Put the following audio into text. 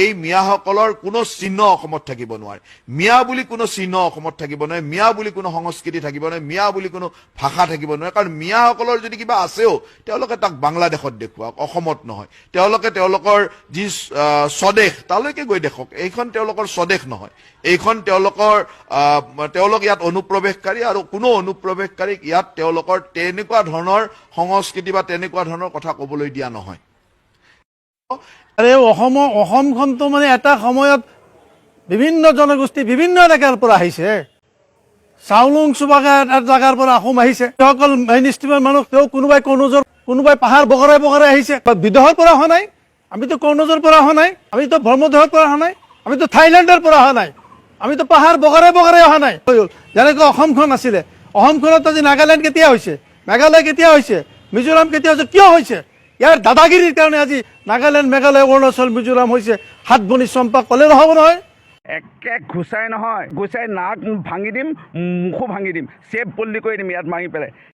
এই মিয়াসকলৰ কোনো চিহ্ন অসমত থাকিব নোৱাৰে। মিয়া বুলি কোনো চিহ্ন অসমত থাকিব নোৱাৰে মিয়া বুলি কোনো সংস্কৃতি থাকিব নোৱাৰে মিয়া বুলি কোনো ভাষা থাকিব নোৱাৰে। কাৰণ মিয়াসকলৰ যদি কিবা আছেও তেওঁলোকে তাক বাংলাদেশত দেখুৱাওক অসমত নহয়। তেওঁলোকে তেওঁলোকৰ যি স্বদেশ তালৈকে গৈ দেখক এইখন তেওঁলোকৰ স্বদেশ নহয়। এইখন তেওঁলোকৰ তেওঁলোক ইয়াত অনুপ্ৰৱেশকাৰী আৰু কোনো অনুপ্ৰৱেশকাৰীক ইয়াত তেওঁলোকৰ তেনেকুৱা ধৰণৰ সংস্কৃতি বা তেনেকুৱা ধৰণৰ কথা ক'বলৈ দিয়া নহয়। আৰু এই অসমৰ অসমখনতো মানে এটা সময়ত বিভিন্ন জনগোষ্ঠী বিভিন্ন এলেকাৰ পৰা আহিছে। চাউলুং চুবাকা এটা জেগাৰ পৰা অসম আহিছে। সেইসকল মেইন ষ্ট্ৰীমৰ মানুহ, তেওঁ কোনোবাই কৰ্ণজৰ, কোনোবাই পাহাৰ বগৰাই বগৰাই আহিছে। বিদেশৰ পৰা অহা নাই, আমিতো কৰ্ণজৰ পৰা অহা নাই, আমিতো ব্ৰহ্মদেশৰ পৰা অহা নাই, আমিতো থাইলেণ্ডৰ পৰা অহা নাই, আমিতো পাহাৰ বগৰাই বগৰাই অহা নাই। যেনেকৈ অসমখন আছিলে, অসমখনত আজি নাগালেণ্ড কেতিয়া হৈছে মেঘালয় কেতিয়া হৈছে, মিজোৰাম কেতিয়া হৈছে, কিয় হৈছে? ইয়াৰ দাদাগিৰিৰ কাৰণে আজি নাগালেণ্ড মেঘালয় অৰুণাচল মিজোৰাম হৈছে হাত বনি চম্পা। ক'লে নহ'ব নহয়। একে ঘুচাই নহয়। ঘুচাই নাক ভাঙি দিম মুখো ভাঙি দিম চেপ পল্লি কৰি দিম ইয়াত মাৰি পেলাই।